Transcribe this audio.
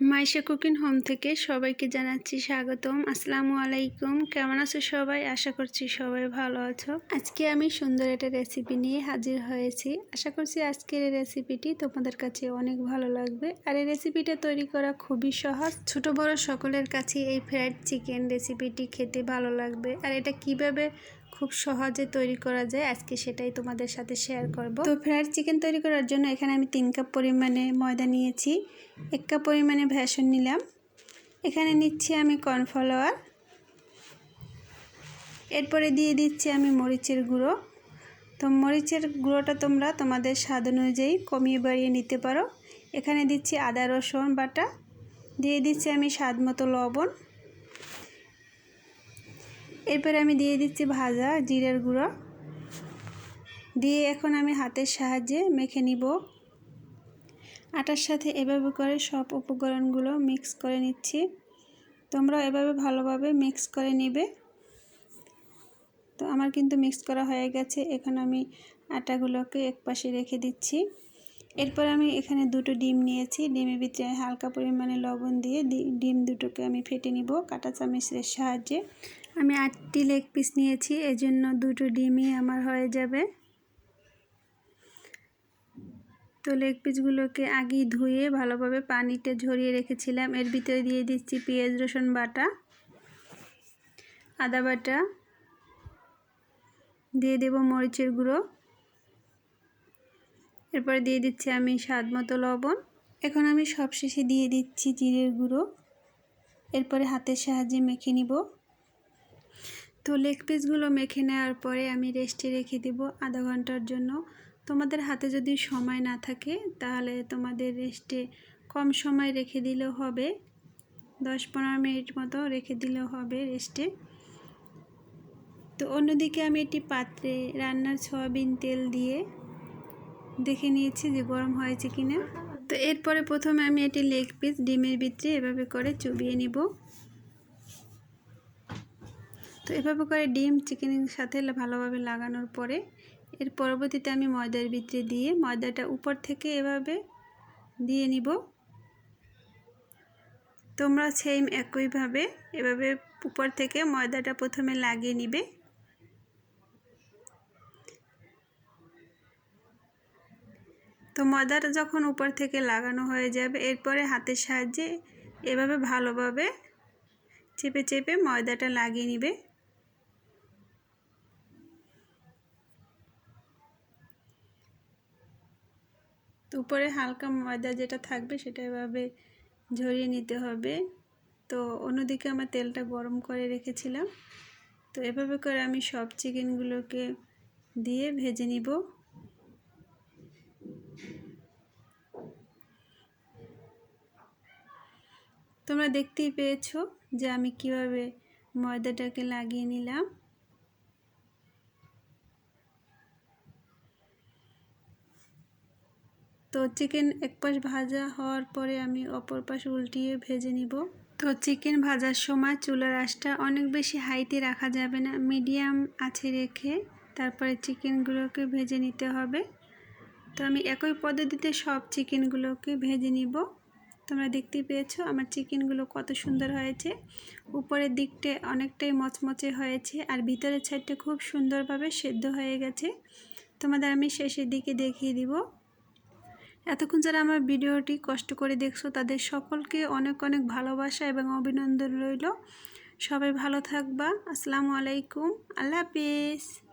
Maisha cooking home থেকে সবাইকে জানাচ্ছি স্বাগতম। আসসালামু আলাইকুম। কেমন আছো সবাই? আশা করছি সবাই ভালো আছো। আজকে আমি সুন্দর একটা রেসিপি নিয়ে হাজির হয়েছি। আশা করছি আজকের এই রেসিপিটি তোমাদের কাছে অনেক ভালো লাগবে। আর এই রেসিপিটা তৈরি করা খুবই সহজ। ছোট বড় সকলের কাছে এই ফ্রাইড চিকেন রেসিপিটি খেতে ভালো লাগবে। আর এটা কীভাবে খুব সহজে তৈরি করা যায়। আজকে সেটাই তোমাদের সাথে শেয়ার করব। তো ফ্রাইড চিকেন তৈরি করার জন্য এখানে আমি তিন কাপ পরিমাণে ময়দা নিয়েছি, এক কাপ পরিমাণে ভ্যাসন নিলাম। এখানে নিচ্ছি আমি কর্নফ্লাওয়ার এরপরে দিয়ে দিচ্ছি আমি মরিচের গুঁড়ো। তো মরিচের গুঁড়োটা তোমরা তোমাদের স্বাদ অনুযায়ী কমিয়ে বাড়িয়ে নিতে পারো। এখানে দিচ্ছি আদা রসুন বাটা। দিয়ে দিচ্ছি আমি স্বাদ মতো লবণ। এরপরে আমি দিয়ে দিচ্ছি ভাজা, জিরের গুঁড়ো। দিয়ে এখন আমি হাতের সাহায্যে মেখে নিব। আটার সাথে এভাবে করে সব উপকরণগুলো মিক্স করে নিচ্ছি। তোমরা এভাবে ভালোভাবে মিক্স করে নিবে। তো আমার কিন্তু মিক্স করা হয়ে গেছে। এখন আমি আটাগুলোকে এক পাশে রেখে দিচ্ছি। এরপর আমি এখানে দুটো ডিম নিয়েছি। ডিমের ভিতরে হালকা পরিমাণে লবণ দিয়ে ডিম দুটোকে আমি ফেটে নিব কাটা চামচের সাহায্যে। আমি আটটি লেগ পিস নিয়েছি, এজন্য দুটো ডিমই আমার হয়ে যাবে। তো লেগ পিসগুলোকে আগেই ধুয়ে ভালোভাবে পানিতে ঝরিয়ে রেখেছিলাম। এর ভিতরে দিয়ে দিচ্ছি পেঁয়াজ, রসুন বাটা, আদা বাটা, দিয়ে দেব মরিচের গুঁড়ো। এরপরে দিয়ে দিচ্ছি আমি স্বাদ মতো লবণ। এখন আমি সবশেষে দিয়ে দিচ্ছি জিরের গুঁড়ো। এরপরে হাতের সাহায্যে মেখে নিব। তো লেগ পিসগুলো মেখে নেওয়ার পরে আমি রেস্টে রেখে দেব আধা ঘণ্টার জন্য। তোমাদের হাতে যদি সময় না থাকে, তাহলে তোমাদের রেস্টে কম সময় রেখে দিলেও হবে। দশ পনেরো মিনিট মতো রেখে দিলেও হবে রেস্টে তো অন্যদিকে আমি একটি পাত্রে রান্নার সয়াবিন তেল দিয়ে দেখে নিয়েছি যে গরম হয়েছে কিনা। তো এরপরে প্রথমে আমি এটি লেগ পিস ডিমের ভিতরে এভাবে করে চুবিয়ে নিব। তো এভাবে করে ডিম চিকেনের সাথে ভালোভাবে লাগানোর পরে এর পরবর্তীতে আমি ময়দার ভিতরে দিয়ে ময়দাটা উপর থেকে এভাবে দিয়ে নিব। তোমরা সেম একইভাবে এভাবে উপর থেকে ময়দাটা প্রথমে লাগিয়ে নিবে। তো ময়দাটা যখন উপর থেকে লাগানো হয়ে যাবে, এরপরে হাতের সাহায্যে এভাবে ভালোভাবে চেপে চেপে ময়দাটা লাগিয়ে নিবে। তো উপরে হালকা ময়দা যেটা থাকবে সেটা এভাবে ঝরিয়ে নিতে হবে। তো অন্যদিকে আমার তেলটা গরম করে রেখেছিলাম। তো এভাবে করে আমি সব চিকেনগুলোকে দিয়ে ভেজে নিব। তোমরা দেখতেই পেয়েছ যে আমি কীভাবে ময়দাটাকে লাগিয়ে নিলাম। তো চিকেন এক পাশ ভাজা হওয়ার পরে আমি অপর পাশ উল্টিয়ে ভেজে নিব। তো চিকেন ভাজার সময় চুলার আঁচটা অনেক বেশি হাইতে রাখা যাবে না, মিডিয়াম আছে রেখে তারপরে চিকেনগুলোকে ভেজে নিতে হবে। তো আমি একই পদ্ধতিতে সব চিকেনগুলোকে ভেজে নিব। তোমরা দেখতে পেয়েছ আমার চিকেনগুলো কত সুন্দর হয়েছে। উপরের দিকটা অনেকটাই মচমচে হয়েছে আর ভিতরের সাইডটা খুব সুন্দরভাবে সেদ্ধ হয়ে গেছে। তোমাদের আমি শেষের দিকে দেখিয়ে দিব। এতক্ষণ যারা আমার ভিডিওটি কষ্ট করে দেখছ, তাদের সকলকে অনেক অনেক ভালোবাসা এবং অভিনন্দন রইল। সবাই ভালো থাকবা। আসসালামু আলাইকুম। আল্লাহ হাফিজ।